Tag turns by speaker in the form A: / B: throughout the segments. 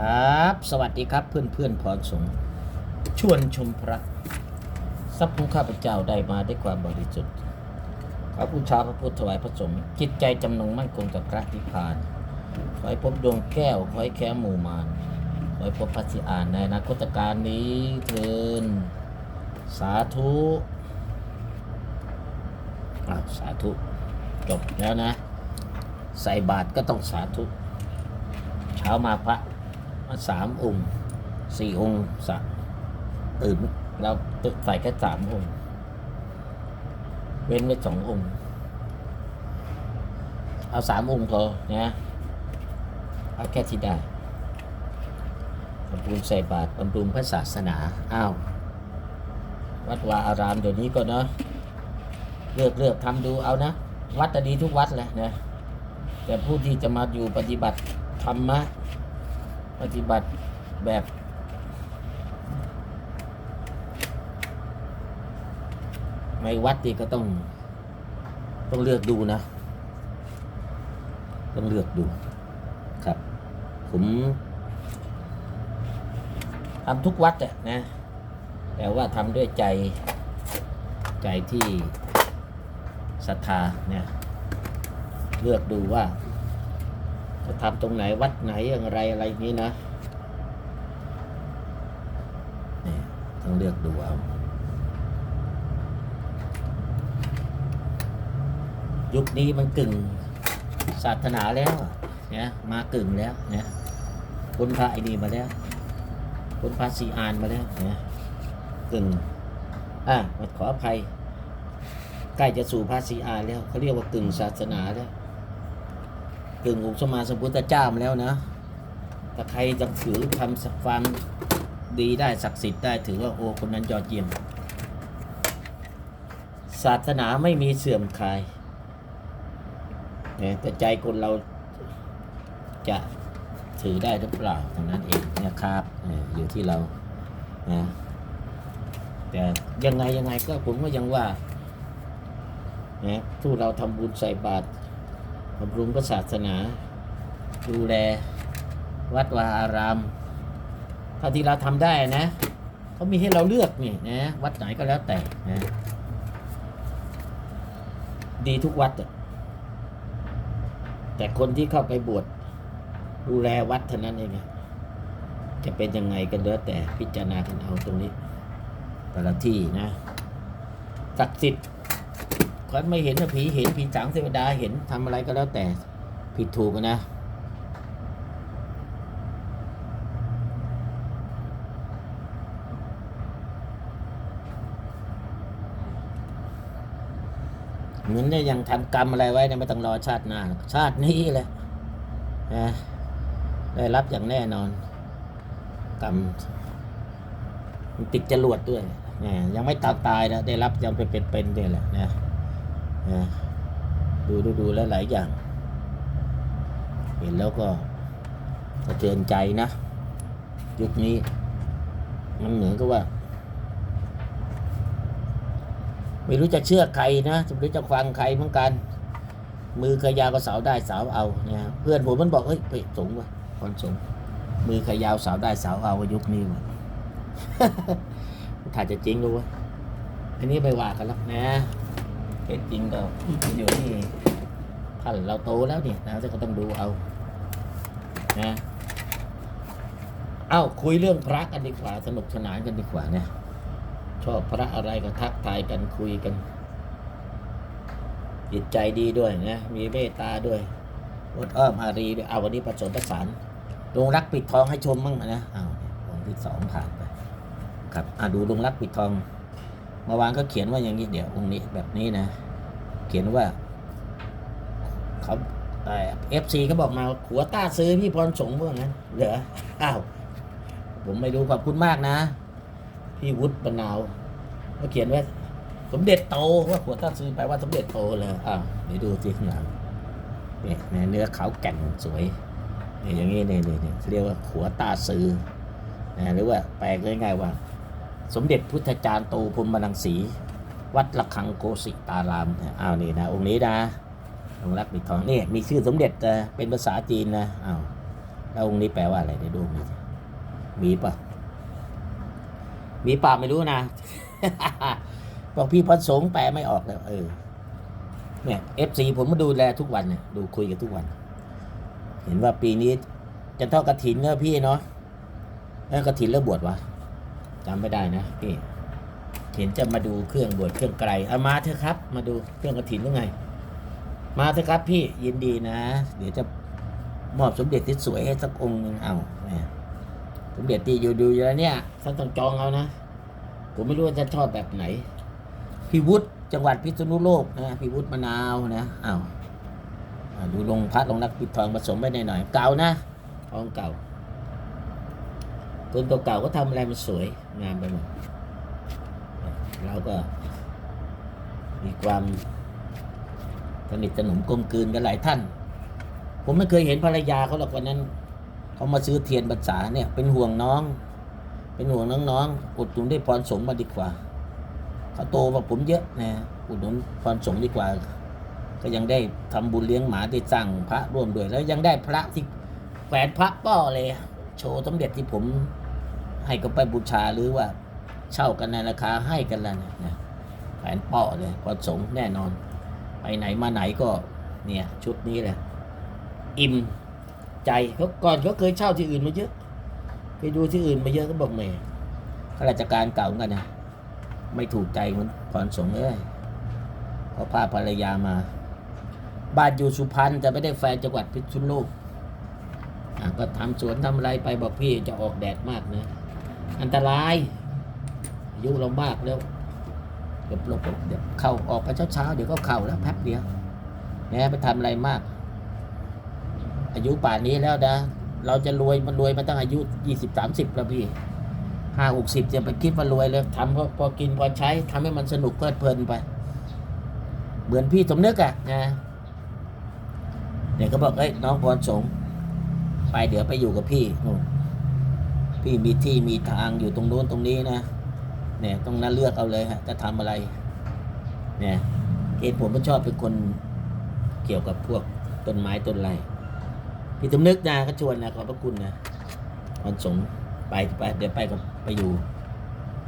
A: ครับ สวัสดีครับเพื่อนเพื่อนพรสงฆ์ชวนชมพระทรัพย์ของข้าพเจ้าได้มาด้วยความบริสุทธิ์ขอบูชาพระพุทธถวายพระสงฆ์จิตใจจำนงมั่นคงกับพระนิพพานขอให้พบดวงแก้วขอให้แค้หมู่มารขอให้พบพระสิอานในอนาคตการนี้เทินสาธุสาธุจบแล้วนะ ใส่บาตรก็ต้องสาธุ เช้ามาพระ สามองค์สี่องค์สะตื่นเราตึกใส่แค่สามองค์ เว้นไว้สององค์ เอาสามองค์พอนะเอาแค่ที่ได้บำรุงใส่บาตรบำรุงพระศาสนาอ้าววัดวาอารามเดี๋ยวนี้ก็เนาะเลือกเลือกทำดูเอานะ วัดจะดีทุกวัดแหละนะแต่ผู้ที่จะมาอยู่ปฏิบัติธรรมะ ปฏิบัติแบบในวัดนี่ก็ต้อง ต้องเลือกดูนะ ต้องเลือกดูครับ ผมทำทุกวัดอะนะ แต่ว่าทำด้วยใจใจที่ศรัทธาเนี่ยเลือกดูว่า จะทำตรงไหนวัดไหนอย่างไรอะไรอย่างนี้นะนี่ต้องเลือกดูเอายุคนี้มันกึ่งศาสนาแล้วเนี่ยมากึ่งแล้วเนี่ยคนพระไอ้นี่มาแล้วคนพระสีอานมาแล้วเนี่ยกึ่งอะขออภัยใกล้จะสู่พระสีอานแล้วเขาเรียกว่ากึ่งศาสนาแล้ว กึ่งองค์สมมาสมพุทธเจ้ามาแล้วนะถ้าใครจะถือทำความดีได้ศักดิ์สิทธิ์ได้ถือว่าโอ้คนนั้นยอดเยี่ยม ศาสนาไม่มีเสื่อมคลายแต่ใจคนเราจะถือได้หรือเปล่าเท่านั้นเองนะครับเอออยู่ที่เรานะแต่ยังไงยังไงก็ผมก็ยังว่านะทุกเราทำบุญใส่บาตร บำรุงพระศาสนา ดูแล วัดวาอารามเท่าที่เราทำได้นะเขามีให้เราเลือกนี่นะวัดไหนก็แล้วแต่นะดีทุกวัด แต่คนที่เข้าไปบวชดูแลวัดเท่านั้นเองจะเป็นยังไงกันแล้วแต่พิจารณากันเอาตรงนี้แต่ละที่นะศักดิ์สิทธิ์ คนไม่เห็นผีเห็นผีสางเทวดาเห็นทำอะไรก็แล้วแต่ผิดถูกอะนะเหมือนเนี่ยยังทำกรรมอะไรไว้เนี่ยไม่ต้องรอชาติหน้า ชาตินี้แหละนะได้รับอย่างแน่นอน กรรมติดจรวดด้วยเนี่ยยังไม่ตายตายนะได้รับยังเป็นเป็นๆด้วยแหละนะ ดูดูดูแล้วหลายอย่าง เห็นแล้วก็สะเทือนใจนะ ยุคนี้ มันเหมือนกับว่า ไม่รู้จะเชื่อใครนะไม่รู้จะฟังใครเหมือนกัน มือขยาวก็สาวได้สาวเอาเนี่ยเพื่อนผมมันบอกเฮ้ยไปสงว่ะคนสงมือขยาวสาวได้สาวเอายุคนี้วะถ้าจะจริงรู้วะอันนี้ไปว่ากันแล้วนะ เหตุจริงก็อยู่ที่ท่านเราโตแล้วนี่นะก็ต้องดูเอานะเอ้าคุยเรื่องพระกันดีกว่าสนุกสนานกันดีกว่านะชอบพระอะไรก็ทักทายกันคุยกัน จิตใจดีด้วยนะมีเมตตาด้วยอดอ้อมอารีด้วยเอาวันนี้ผสมผสานลงรักปิดทองให้ชมมั่งนะเอาองค์ที่สองผ่านไป ครับอะดูลงรักปิดทอง เมื่อวานก็เขียนว่าอย่างนี้เดี๋ยวองค์นี้แบบนี้นะ เขียนว่าเขาเอฟซีเขาบอกมาขัวต้าซื้อพี่พรสงฆ์ว่างั้นเหรออ้าวผมไม่รู้ขอบคุณมากนะ พี่วุฒิบรรนาวเขาเขียนว่าสมเด็จโตว่าขัวต้าซื้อแปว่าสมเด็จโตเลยอ้าวเดี๋ยวดูที่ข้างหลังเนี่ยเนื้อขาวแก่นสวยเนี่ยอย่างนี้เนี่ยเนี่ยเนี่ยเรียกว่าขัวต้าซื้อนะหรือว่าแปลง่ายๆว่า สมเด็จพุทธจารย์โตพรมนังสี วัดระฆังโกสิตารามอ้าวนี่นะองค์นี้นะองค์รักปิดทองนี่มีชื่อสมเด็จเป็นภาษาจีนนะอ้าวแล้วองค์นี้แปลว่าอะไรเดี๋ยวดูมีสิมีปะมีป่าไม่รู้นะบอกพี่พระสงฆ์แปลไม่ออกแล้วเออเนี่ยเอฟซีผมมาดูแลทุกวันเนี่ยดูคุยกันทุกวัน เห็นว่าปีนี้จะทอดกระถินเนอะพี่เนาะแล้วกระถินแล้วบวชวะ จำไม่ได้นะพี่เห็นจะมาดูเครื่องบวชเครื่องไกลเอามาเถอะครับ มาดูเครื่องกระถินหรือไง มาเถอะครับพี่ยินดีนะ เดี๋ยวจะมอบสมเด็จที่สวยให้สักองค์หนึ่งเอาสมเด็จที่อยู่ดูอยู่แล้วเนี่ยท่านต้องจองเอานะผมไม่รู้ว่าจะชอบแบบไหนพี่วุฒิจังหวัดพิษณุโลกนะพี่วุฒิมะนาวนะอ้าวอ่าดูลงพัดลงรักปิดทองผสมไปหน่อยๆเก่านะทองเก่า ต้นเก่าๆก็ทำอะไรมันสวยงามไปหมดเราก็มีความสนิทสนมกลมกลืนกันหลายท่าน ผมไม่เคยเห็นภรรยาเขาหรอกวันนั้นเขามาซื้อเทียนพรรษาเนี่ย เป็นห่วงน้อง เป็นห่วงน้องๆอุดหนุนได้พรสงมาดีกว่าเขาโตกว่าผมเยอะนะอุดหนุนพรสงดีกว่า ก็ยังได้ทำบุญเลี้ยงหมาได้สร้างพระร่วมด้วย แล้วยังได้พระที่แขวนพระป้อเลยโชว์สมเด็จที่ผม ให้ก็ไปบูชาหรือว่า เช่ากันในราคาให้กันแล้วเนี่ยนะแขวนป้อเลยพรสงฆ์แน่นอน ไปไหนมาไหนก็เนี่ยชุดนี้แหละอิ่มใจเขาก่อนเขาเคยเช่าที่อื่นมาเยอะเคยดูที่อื่นมาเยอะก็บอกแม่ข้าราชการเก่ากันนะไม่ถูกใจเหมันพรสงฆ์เลยเขาพาภรรยามาบ้านอยู่สุพรรณแต่ไม่ได้แฟนจังหวัดพิษณุโลกก็ทำสวนทำอะไรไปบอกพี่จะออกแดดมากนะ อันตรายอายุเรามากแล้วเดี๋ยวหลบเดี๋ยวเข้าออกไปเช้าๆเดี๋ยวก็เข้าแล้วแป๊บเดียวนี่ยไปทำอะไรมาก อายุป่านนี้แล้วนะเราจะรวยมันรวยมาตั้งอายุยี่สิบสามสิบแล้วพี่ห้าหกสิบจะไปคิดว่ารวยเลยทำพอพอกินพอใช้ทำให้มันสนุกเพลิดเพลินไป เหมือนพี่สมนึกอะนะเดี๋ยวก็บอกเอ้ยน้องพรสงไปเดี๋ยวไปอยู่กับพี่นู่น พี่มีที่มีทางอยู่ตรงโน้นตรงนี้นะเนี่ยตรงนั้นเลือกเอาเลยฮะจะทำอะไร เนี่ยเกณฑ์ผมก็ชอบเป็นคนเกี่ยวกับพวกต้นไม้ต้นไรพี่สมนึกนะก็ชวนนะขอบพระคุณนะพรสงฆ์ไปไปเดี๋ยวไปกับไปอยู่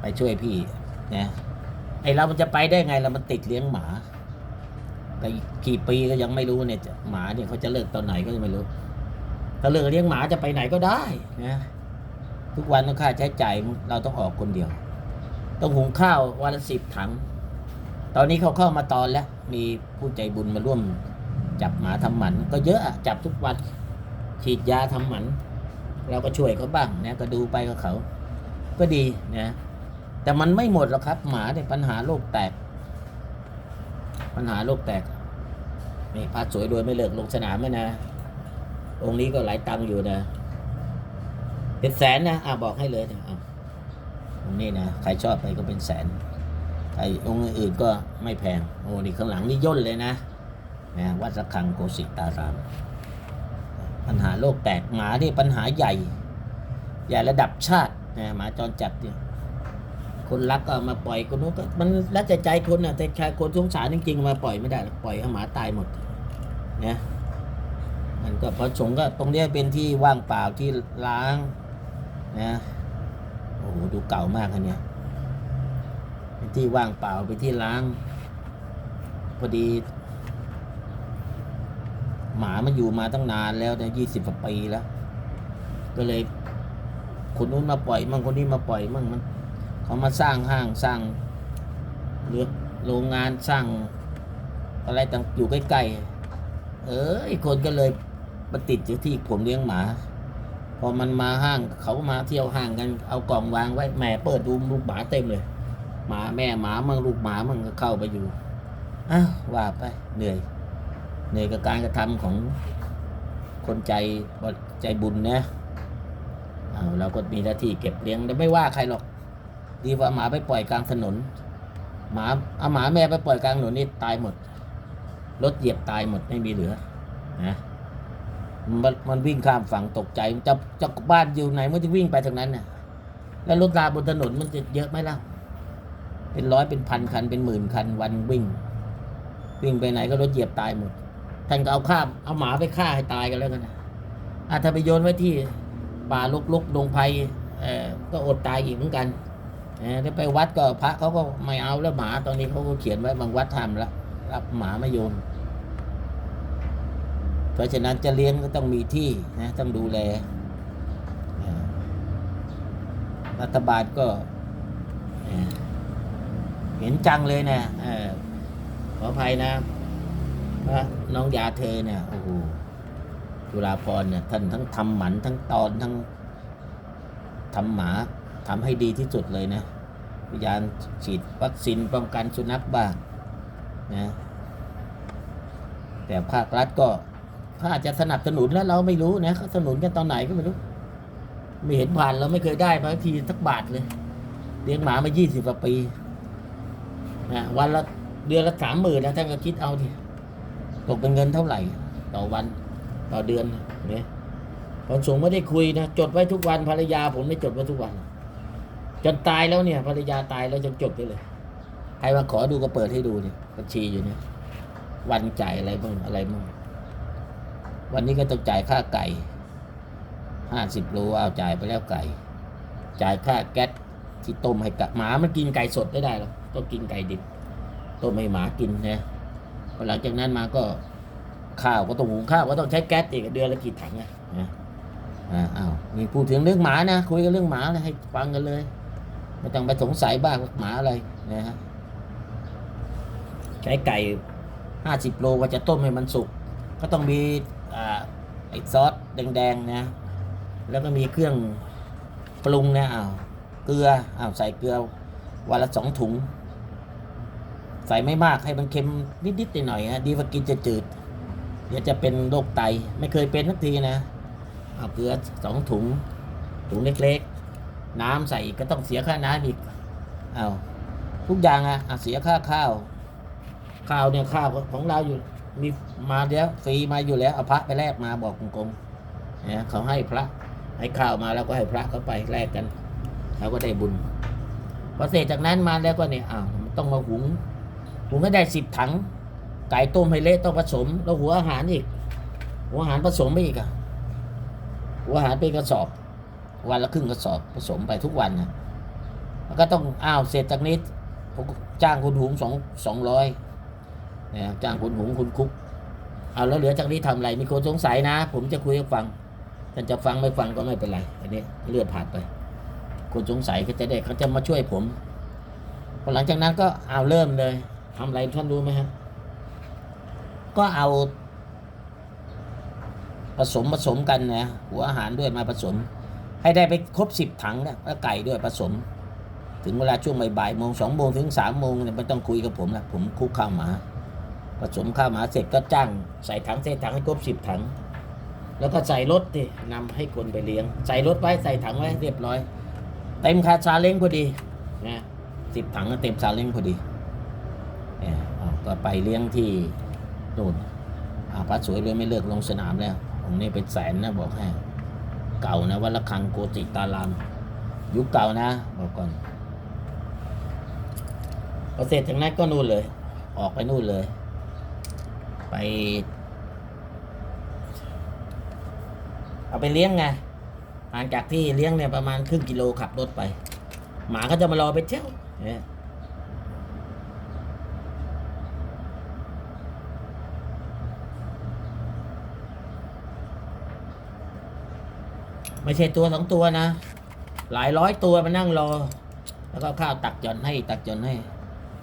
A: ไปช่วยพี่นะไอเรามันจะไปได้ไงเรามันติดเลี้ยงหมาไปกี่ปีก็ยังไม่รู้เนี่ยหมาเนี่ยเขาจะเลิกตอนไหนก็ยังไม่รู้ ถ้าเลิกเลี้ยงหมาจะไปไหนก็ได้นะ ทุกวันต้องค่าใช้จ่ายเราต้องออกคนเดียว ต้องหุงข้าววันละสิบถัง ตอนนี้เขาเข้ามาตอนแล้ว มีผู้ใจบุญมาร่วม จับหมาทำหมัน ก็เยอะอะจับทุกวัน ฉีดยาทำหมัน เราก็ช่วยเขาบ้างนะก็ดูไปกับเขา ก็ดีนะแต่มันไม่หมดหรอกครับ หมาเนี่ยปัญหาโรคแตก ปัญหาโรคแตกนี่พาสวยโดยไม่เลิกลงสนามไหมนะองค์นี้ก็หลายตังค์อยู่นะ เป็นแสนนะอะบอกให้เลยนะอะองนี้นะใครชอบไปก็เป็นแสนใครองค์อื่นก็ไม่แพงโอ้นี่ข้างหลังนี่ย่นเลยนะนะวัดระฆังโกสิตาราม ปัญหาโลกแตกหมานี่ปัญหาใหญ่ ใหญ่ระดับชาตินะหมาจรจัดเนี่ยคนรักก็มาปล่อยคนนู้นก็มันแล้วแต่ใจคนนะแต่ชายคนสงสารจริงๆมาปล่อยไม่ได้หรอกปล่อยให้หมาตายหมดนะมันก็พอสงฆ์ก็ตรงนี้เป็นที่ว่างเปล่าที่ล้าง นะโอ้โหดูเก่ามากอันเนี้ยเป็นที่ว่างเปล่าเป็นที่ล้าง พอดี หมามันอยู่มาตั้งนานแล้วนะยี่สิบกว่าปีแล้ว ก็เลย คนนู้นมาปล่อยมั่งคนนี้มาปล่อยมั่งมันเขามาสร้างห้างสร้างเรือโรงงานสร้าง อะไรต่างอยู่ใกล้ๆเออไอคนก็เลยมาติดอยู่ที่ผมเลี้ยงหมา พอมันมาห้างเขามาเที่ยวห้างกันเอากล่องวางไว้แหมเปิดดูลูกหมาเต็มเลยหมาแม่หมามั่งลูกหมามั่งก็เข้าไปอยู่อ้าวว่าไปเหนื่อยเหนื่อยกับการกระทำของคนใจใจบุญนะเอาเราก็มีหน้าที่เก็บเลี้ยงแต่ไม่ว่าใครหรอก ดีกว่าหมาไปปล่อยกลางถนน หมาเอาหมาแม่ไปปล่อยกลางถนนนี่ตายหมดรถเหยียบตายหมดไม่มีเหลือนะ มันมันวิ่งข้ามฝั่งตกใจจะจะบ้านอยู่ไหนมันจะวิ่งไปทางนั้นน่ะ แล้วรถราบนถนนมันจะเยอะไหมล่ะ เป็นร้อยเป็นพันคันเป็นหมื่นคันวันวิ่ง วิ่งไปไหนก็รถเหยียบตายหมดท่านก็เอาข้ามเอาหมาไปฆ่าให้ตายกันแล้วกันนะอะถ้าไปโยนไว้ที่ป่าลุกๆดงไผ่เออก็อดตายอีกเหมือนกันเออถ้าไปวัดก็พระเขาก็ไม่เอาแล้วหมาตอนนี้เขาก็เขียนไว้บางวัดทำแล้วรับหมาไม่โยน เพราะฉะนั้นจะเลี้ยงก็ต้องมีที่นะต้องดูแล รัฐบาลก็เห็นจังเลยนะเอ่อขออภัยนะน้องยาเธอเนี่ยโอ้โหจุฬาพรเนี่ยท่านทั้งทำหมันทั้งตอนทั้งทำหมาทำให้ดีที่สุดเลยนะพยายามฉีดวัคซีนป้องกันสุนัขบ้างนะแต่ภาครัฐก็ เขาอาจจะสนับสนุนแล้วเราไม่รู้นะเขาสนับสนุนกันตอนไหนก็ไม่รู้ ไม่เห็นผ่านเราไม่เคยได้มาทีสักบาทเลยเลี้ยงหมามายี่สิบกว่าปีนะวันละเดือนละสามหมื่นนะท่านก็คิดเอาทีตกเป็นเงินเท่าไหร่ ต่อวันต่อเดือนเนี่ยผลสูงไม่ได้คุยนะจดไว้ทุกวันภรรยาผมไม่จดไว้ทุกวัน จนตายแล้วเนี่ยภรรยาตายแล้วยังจดไว้เลยใครมาขอดูก็เปิดให้ดูเนี่ยบัญชีอยู่เนี่ยวันจ่ายอะไรบ้างอะไรบ้าง วันนี้ก็ต้องจ่ายค่าไก่ห้าสิบโลเอาจ่ายไปแล้วไก่ จ่ายค่าแก๊สที่ต้มให้กับหมามันกินไก่สดไม่ได้หรอกต้องกินไก่ดิบต้มให้หมากินนะหลังจากนั้นมาก็ข้าวก็ต้องหุงข้าวก็ต้องใช้แก๊สอีกเดือนละกี่ถังอะนะอ้าวมีพูดถึงเรื่องหมานะคุยกันเรื่องหมาเลยให้ฟังกันเลยไม่ต้องไปสงสัยบ้างว่าหมาอะไรนะฮะใช้ไก่ห้าสิบโลว่าจะต้มให้มันสุก ก็ต้องมี ไอซอสแดงๆนะ แล้วก็มีเครื่องปรุงนะอ้าวเกลืออ้าวใส่เกลือวันละสองถุง ใส่ไม่มากให้มันเค็มนิดๆหน่อยๆฮะดีกว่ากินจะจืดเดี๋ยวจะเป็นโรคไตไม่เคยเป็นสักทีนะเอาเกลือสองถุง ถุงเล็กๆ น้ำใส่ก็ต้องเสียค่าน้ำอีกเอ้าทุกอย่างอะ่ะเสียค่าข้าว ข้าวเนี่ยข้าวของเราอยู่ มีมาเดียวฟรีมาอยู่แล้วเอาพระไปแลกมาบอกกงๆเนี่ยเขาให้พระให้ข้าวมาแล้วก็ให้พระเขาไปแลกกันเราก็ได้บุญพอเสร็จจากนั้นมาแล้วก็เนี่ยอ้าวมันต้องมาหุงหุงให้ได้สิบถัง ไก่ต้มให้เละต้องผสม แล้วหัวอาหารอีก หัวอาหารผสมไปอีกอะหัวอาหารเป็นกระสอบ วันละครึ่งกระสอบผสมไปทุกวันนะแล้วก็ต้องอ้าวเสร็จจากนี้ผมจ้างคุณหุงสองสองร้อย นะจ้างคุณหุงคุณคุก เอาแล้วเหลือจากนี้ทำอะไร มีคนสงสัยนะ ผมจะคุยให้ฟังท่านจะฟังไม่ฟังก็ไม่เป็นไร อันนี้เลือนผ่านไป คนสงสัยก็จะได้เขาจะมาช่วยผมพอหลังจากนั้นก็เอาเริ่มเลยทำอะไรท่านรู้ไหมฮะ ก็เอาผสมผสมกันนะหัวอาหารด้วยมาผสม ให้ได้ไปครบสิบถังนะแล้วไก่ด้วยผสม ถึงเวลาช่วงบ่ายๆโมงสองโมงถึงสามโมงเนี่ยไม่ต้องคุยกับผมละผมคุกข้าวหมา ผสมข้าวหมาเสร็จก็จ้างใส่ถังใส่ถังให้ครบสิบถัง แล้วก็ใส่รถดินำให้คนไปเลี้ยง ใส่รถไว้ใส่ถังไว้เรียบร้อย เต็มคาซาเล้งพอดีนะสิบถังก็เต็มซาเล้งพอดีเนี่ยก็ไปเลี้ยงที่นู่นอาพระสวยเลยไม่เลิกลงสนามแล้วผมนี่เป็นแสนนะบอกให้เก่านะวัดละคังโกติตาราม ยุคเก่านะบอกก่อนพอเสร็จจากนั้นก็นู่นเลย ออกไปนู่นเลย ไป เอาไปเลี้ยงไงห่างจากที่เลี้ยงเนี่ยประมาณครึ่งกิโลขับรถไป หมาก็จะมารอไปเที่ยวเนี่ยไม่ใช่ตัวสองตัวนะ หลายร้อยตัวมานั่งรอ แล้วก็ข้าวตักหย่อนให้ตักหย่อนให้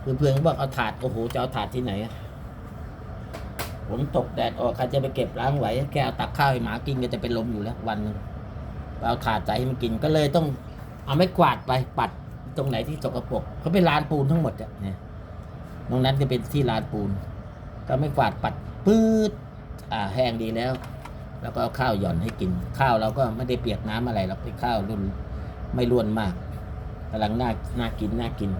A: เพื่อนๆบอกเอาถาดโอ้โหจะเอาถาดที่ไหนอะ ผมตกแดดออกใครจะไปเก็บล้างไหวแค่เอาตักข้าวให้หมากินก็จะเป็นลมอยู่แล้ววันหนึงเอาถาดใส่ให้มันกินก็เลยต้องเอาไม้กวาดไปปัดตรงไหนที่สกปรกเขาเป็นลานปูนทั้งหมดอะเนี่ยตรงนั้นจะเป็นที่ลานปูน ก็ไม่กวาดปัดปื๊ดอ่าแห้งดีแล้ว แล้วก็เอาข้าวหย่อนให้กิน ข้าวเราก็ไม่ได้เปียกน้ำอะไรเราเป็นข้าวรุ่นไม่ล้วนมากกำลังน่าน่ากินน่ากิน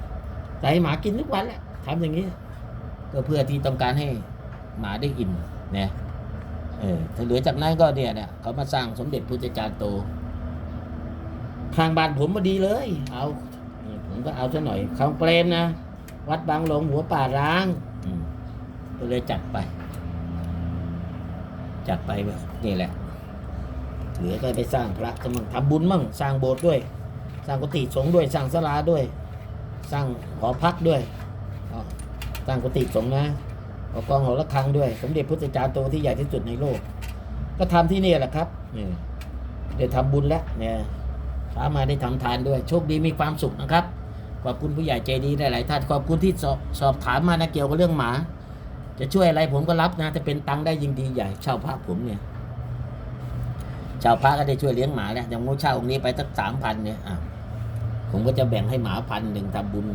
A: แต่ให้หมากินทุกวันแหละทำอย่างนี้ ก็เพื่อที่ต้องการให้ หมาได้อิ่มเนี่ยเออถ้าเหลือจากนั้นก็เนี่ยเนี่ยเขามาสร้างสมเด็จพุทธจารย์โตทางบ้านผมมาดีเลย เอาผมก็เอาซะหน่อยเขาเปรมนะ วัดบางหลงหัวป่าร้างก็เลยจัดไป จัดไปแบบนี่แหละ เหลือก็ไปสร้างพระจะมั่งทำบุญมั่ง สร้างโบสถ์ด้วย สร้างกุฏิสงฆ์ด้วย สร้างศาลาด้วย สร้างหอพักด้วยสร้างกุฏิสงฆ์นะ หอกองหอระฆังด้วย สมเด็จพุทธจารย์โตที่ใหญ่ที่สุดในโลก ก็ทำที่นี่แหละครับเนี่ยได้ทำบุญแล้วเนี่ยพามาได้ทำทานด้วย โชคดีมีความสุขนะครับ ขอบคุณผู้ใหญ่ใจดีหลายๆท่านขอบคุณที่สอบสอบถามมานะเกี่ยวกับเรื่องหมา จะช่วยอะไรผมก็รับนะจะเป็นตังค์ได้ยิ่งดีใหญ่เช่าพระผมเนี่ยชาวพระก็ได้ช่วยเลี้ยงหมาแล้วอย่างมูเช่าองค์นี้ไปสักสามพันเนี่ยอะผมก็จะแบ่งให้หมาพันหนึ่งทำบุญ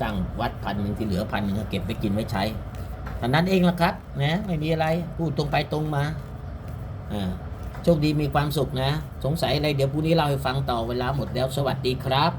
A: สร้างวัดพันหนึ่งที่เหลือพันหนึ่งก็เก็บไปกินไว้ใช้ เท่านั้นเองละครับนะไม่มีอะไรพูดตรงไปตรงมาอ่าโชคดีมีความสุขนะ สงสัยอะไรเดี๋ยวพรุ่งนี้เราให้ฟังต่อเวลาหมดแล้ว สวัสดีครับ